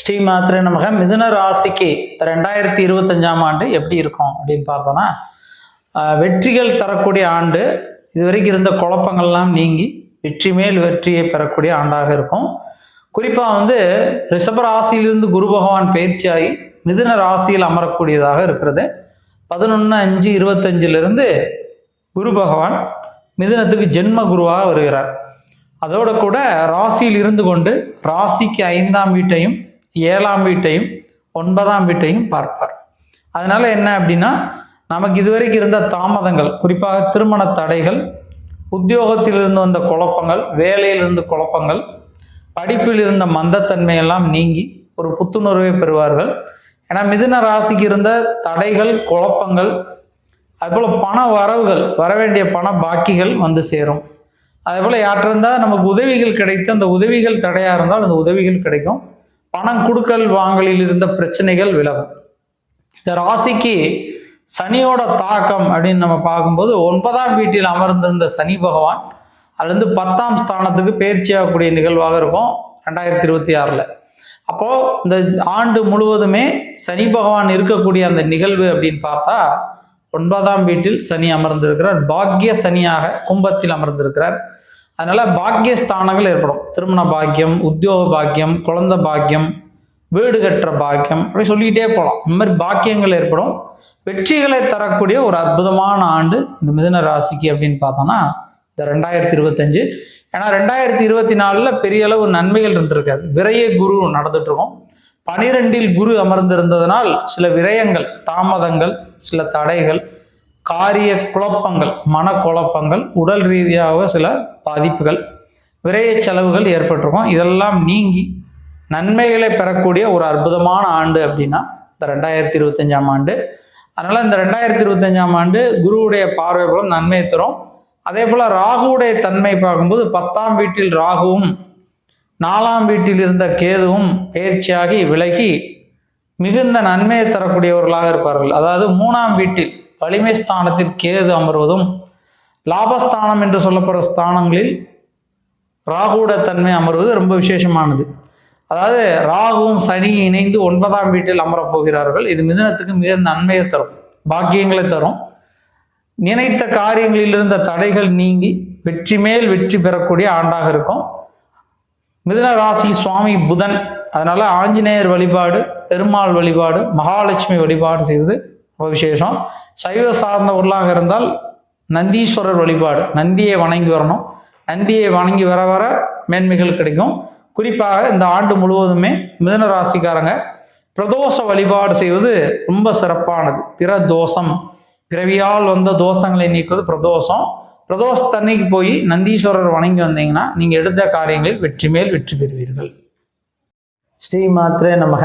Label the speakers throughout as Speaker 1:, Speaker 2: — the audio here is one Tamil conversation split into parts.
Speaker 1: ஸ்ரீ மாத்திரை நமக. மிதுன ராசிக்கு ரெண்டாயிரத்தி இருபத்தஞ்சாம் ஆண்டு எப்படி இருக்கும் அப்படின்னு பார்த்தோன்னா வெற்றிகள் தரக்கூடிய ஆண்டு. இதுவரைக்கும் இருந்த குழப்பங்கள்லாம் நீங்கி வெற்றி மேல் வெற்றியை பெறக்கூடிய ஆண்டாக இருக்கும். குறிப்பாக வந்து ரிஷப ராசியிலிருந்து குரு பகவான் பயிற்சியாகி மிதுன ராசியில் அமரக்கூடியதாக இருக்கிறது. பதினொன்று அஞ்சு இருபத்தஞ்சிலிருந்து குரு பகவான் மிதுனத்துக்கு ஜென்ம குருவாக வருகிறார். அதோட கூட ராசியில் இருந்து கொண்டு ராசிக்கு ஐந்தாம் வீட்டையும் ஏழாம் வீட்டையும் ஒன்பதாம் வீட்டையும் பார்ப்பார். அதனால என்ன அப்படின்னா நமக்கு இதுவரைக்கும் இருந்த தாமதங்கள் குறிப்பாக திருமண தடைகள் உத்தியோகத்திலிருந்து வந்த குழப்பங்கள் வேலையில் குழப்பங்கள் படிப்பில் இருந்த மந்தத்தன்மையெல்லாம் நீங்கி ஒரு புத்துணர்வை பெறுவார்கள். ஏன்னா மிதுன ராசிக்கு இருந்த தடைகள் குழப்பங்கள் அதுபோல் பண வரவுகள் வர வேண்டிய பண பாக்கிகள் வந்து சேரும். அதேபோல் யாற்றிருந்தால் நமக்கு உதவிகள் கிடைத்து அந்த உதவிகள் தடையாக இருந்தால் அந்த உதவிகள் கிடைக்கும். பணம் கொடுக்கல் வாங்கலில் இருந்த பிரச்சனைகள் விலகும். இந்த ராசிக்கு சனியோட தாக்கம் அப்படின்னு நம்ம பார்க்கும்போது ஒன்பதாம் வீட்டில் அமர்ந்திருந்த சனி பகவான் அதுலேருந்து பத்தாம் ஸ்தானத்துக்கு பயிற்சியாகக்கூடிய நிகழ்வாக இருக்கும் ரெண்டாயிரத்தி இருபத்தி ஆறில். அப்போது இந்த ஆண்டு முழுவதுமே சனி பகவான் இருக்கக்கூடிய அந்த நிகழ்வு அப்படின்னு பார்த்தா ஒன்பதாம் வீட்டில் சனி அமர்ந்திருக்கிறார். பாக்கிய சனியாக கும்பத்தில் அமர்ந்திருக்கிறார். அதனால பாக்கியஸ்தானங்கள் ஏற்படும். திருமண பாக்கியம் உத்தியோக பாக்கியம் குழந்தை பாக்கியம் வீடு கட்டுற பாக்கியம் அப்படி சொல்லிக்கிட்டே போகலாம். இந்த மாதிரி பாக்கியங்கள் ஏற்படும். வெற்றிகளை தரக்கூடிய ஒரு அற்புதமான ஆண்டு இந்த மிதன ராசிக்கு அப்படின்னு பார்த்தோன்னா இந்த ரெண்டாயிரத்தி இருபத்தஞ்சு. ஏன்னா ரெண்டாயிரத்தி இருபத்தி நாலில் பெரிய அளவு நன்மைகள் இருந்திருக்காது. விரைய குரு நடந்துட்டு இருக்கும். பனிரெண்டில் குரு அமர்ந்திருந்ததனால் சில விரயங்கள் தாமதங்கள் சில தடைகள் காரிய குழப்பங்கள் மனக்குழப்பங்கள் உடல் ரீதியாக சில பாதிப்புகள் விரைய செலவுகள் ஏற்பட்டிருக்கும். இதெல்லாம் நீங்கி நன்மைகளை பெறக்கூடிய ஒரு அற்புதமான ஆண்டு அப்படின்னா இந்த ரெண்டாயிரத்தி இருபத்தஞ்சாம் ஆண்டு. அதனால் இந்த ரெண்டாயிரத்தி இருபத்தஞ்சாம் ஆண்டு குருவுடைய பார்வை பலம் நன்மை தரும். அதே போல் ராகுவுடைய தன்மை பார்க்கும்போது பத்தாம் வீட்டில் ராகுவும் நாலாம் வீட்டில் இருந்த கேதுவும் பயிற்சியாகி விலகி மிகுந்த நன்மையை தரக்கூடியவர்களாக இருப்பார்கள். அதாவது மூணாம் வீட்டில் வலிமை ஸ்தானத்தில் கேது அமர்வதும் லாபஸ்தானம் என்று சொல்லப்படுற ஸ்தானங்களில் ராகுட தன்மை அமர்வது ரொம்ப விசேஷமானது. அதாவது ராகுவும் சனி இணைந்து ஒன்பதாம் வீட்டில் அமரப்போகிறார்கள் இது மிதனத்துக்கு மிக நன்மையை தரும் பாக்கியங்களை தரும். நினைத்த காரியங்களில் இருந்த தடைகள் நீங்கி வெற்றி மேல் வெற்றி பெறக்கூடிய ஆண்டாக இருக்கும். மிதுன ராசி சுவாமி புதன். அதனால ஆஞ்சநேயர் வழிபாடு பெருமாள் வழிபாடு மகாலட்சுமி வழிபாடு செய்வது ரொம்ப விசேஷம். சைவ சார்ந்தவர்களாக இருந்தால் நந்தீஸ்வரர் வழிபாடு நந்தியை வணங்கி வரணும். நந்தியை வணங்கி வர வர மேன்மைகள் கிடைக்கும். குறிப்பாக இந்த ஆண்டு முழுவதுமே மிதன ராசிக்காரங்க பிரதோஷ வழிபாடு செய்வது ரொம்ப சிறப்பானது. பிற தோஷம் பிறவியால் வந்த தோஷங்களை நீக்குவது பிரதோஷம். பிரதோஷத்தன்னைக்கு போய் நந்தீஸ்வரர் வணங்கி வந்தீங்கன்னா நீங்கள் எடுத்த காரியங்களில் வெற்றி மேல் வெற்றி பெறுவீர்கள். ஸ்ரீ மாத்திரே நமக.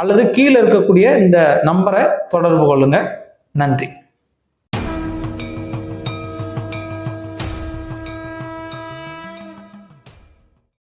Speaker 1: அல்லது கீழே இருக்கக்கூடிய இந்த நம்பரை தொடர்பு கொள்ளுங்கள் நன்றி.